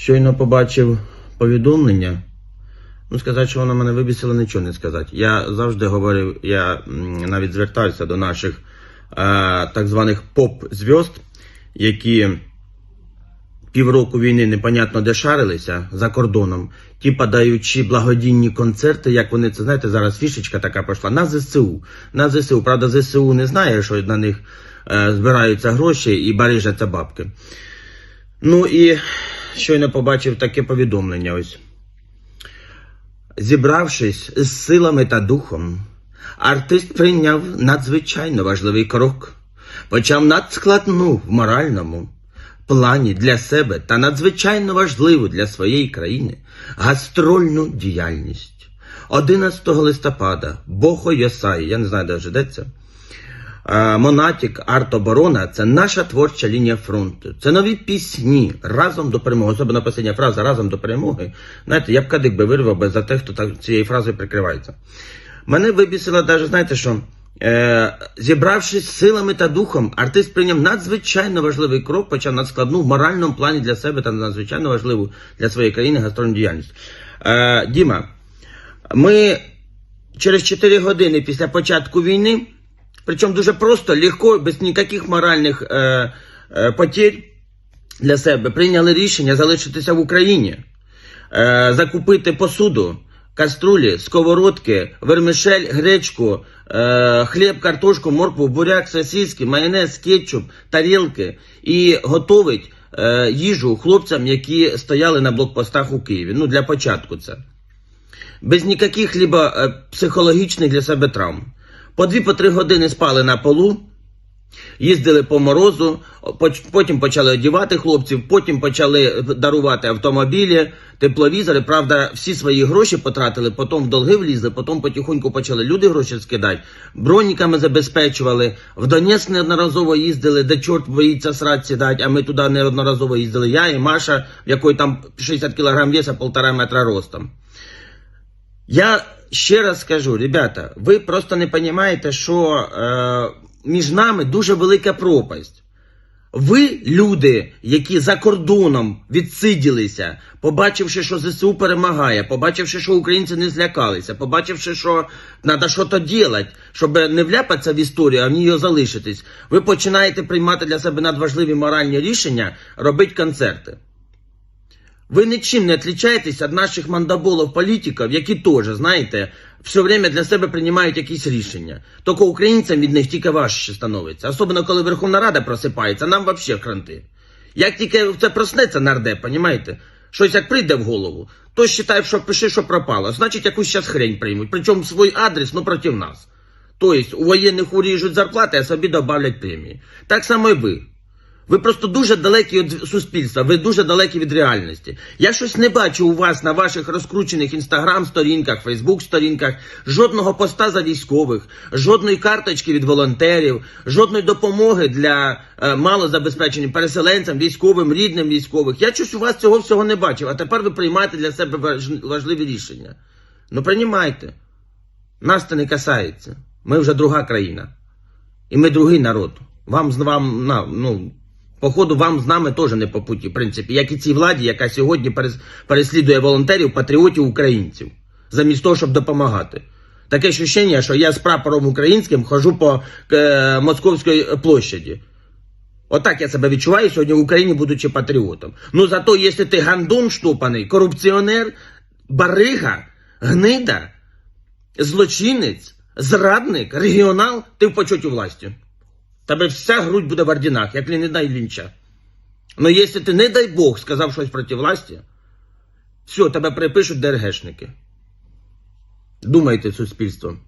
Щойно побачив повідомлення. Ну, сказати, що воно мене вибісило, нічого не сказати. Я завжди говорив, я навіть звертався до наших е, так званих поп-зв'язд, які півроку війни непонятно де шарилися за кордоном, ті подаючи благодійні концерти, як вони це знаєте, зараз фішечка така пішла на ЗСУ. На ЗСУ. Правда, ЗСУ не знає, що на них е, збираються гроші і барижаться бабки. Ну і щойно побачив таке повідомлення ось. Зібравшись з силами та духом, артист прийняв надзвичайно важливий крок, почав надскладну в моральному плані для себе та надзвичайно важливу для своєї країни гастрольну діяльність. 11 листопада Бохо Йосай, я не знаю, де вже де Монатік, арт-оборона це наша творча лінія фронту. Це нові пісні разом до перемоги. Особливо остання фраза разом до перемоги. Знаєте, я б кадик би вирвав би за те, хто так цією фразою прикривається. Мене вибісило навіть, знаєте що? Е, зібравшись силами та духом, артист прийняв надзвичайно важливий крок, почав надскладну в моральному плані для себе та надзвичайно важливу для своєї країни гастрольну діяльність. Е, Діма, ми через 4 години після початку війни, причому дуже просто, легко, без ніяких моральних е, е, потерь для себе, прийняли рішення залишитися в Україні, е, закупити посуду, каструлі, сковородки, вермишель, гречку, е, хліб, картошку, моркву, буряк, сосиски, майонез, кетчуп, тарілки і готовить е, їжу хлопцям, які стояли на блокпостах у Києві. Ну, для початку це без ніяких либо психологічних для себе травм. По 2-3 години спали на полу, їздили по морозу, потім почали одівати хлопців, потім почали дарувати автомобілі, тепловізори. Правда, всі свої гроші потратили, потім в долги влізли, потім потихоньку почали люди гроші скидати, броніками забезпечували. В Донецьк неодноразово їздили, де чорт боїться срать сідати, а ми туди неодноразово їздили. Я і Маша, в якої там 60 кг веса, полтора метра ростом. Я ще раз скажу, ребята, ви просто не розумієте, що е, між нами дуже велика пропасть. Ви, люди, які за кордоном відсиділися, побачивши, що ЗСУ перемагає, побачивши, що українці не злякалися, побачивши, що треба щось робити, щоб не вляпатися в історію, а в ній залишитись, ви починаєте приймати для себе надважливі моральні рішення, робити концерти. Ви нічим не відрізняєтесь від наших мандаболів політиків, які теж, знаєте, все время для себе приймають якісь рішення. Тільки українцям від них тільки важче становиться. Особливо, коли Верховна Рада просипається, нам взагалі кранти. Як тільки це проснеться нардеп, понімаєте? Щось як прийде в голову, то вважає, що пиши, що пропало. Значить, якусь зараз хрень приймуть. Причому свій адрес, ну проти нас. Тобто у воєнних уріжуть зарплати, а собі додають премії. Так само і ви. Ви просто дуже далекі від суспільства, ви дуже далекі від реальності. Я щось не бачу у вас на ваших розкручених інстаграм-сторінках, фейсбук-сторінках, жодного поста за військових, жодної карточки від волонтерів, жодної допомоги для е, малозабезпеченим переселенцям, військовим, рідним військових. Я щось у вас цього всього не бачив, а тепер ви приймаєте для себе важ- важливі рішення. Ну приймайте. Нас це не касається. Ми вже друга країна. І ми другий народ. Вам з вам ну. Походу, вам з нами теж не по путі, в принципі, як і цій владі, яка сьогодні переслідує волонтерів, патріотів українців, замість того, щоб допомагати. Таке ощущення, що я з прапором українським хожу по е, Московській площаді. Отак я себе відчуваю сьогодні в Україні, будучи патріотом. Ну зато, якщо ти гандон штопаний, корупціонер, барига, гнида, злочинець, зрадник, регіонал, ти в почоті власті. Тебе вся грудь буде в ордінах, як дай лінча. Ну, якщо ти, не дай Бог, сказав щось проти власті, все, тебе припишуть ДРГшники. Думайте, суспільство.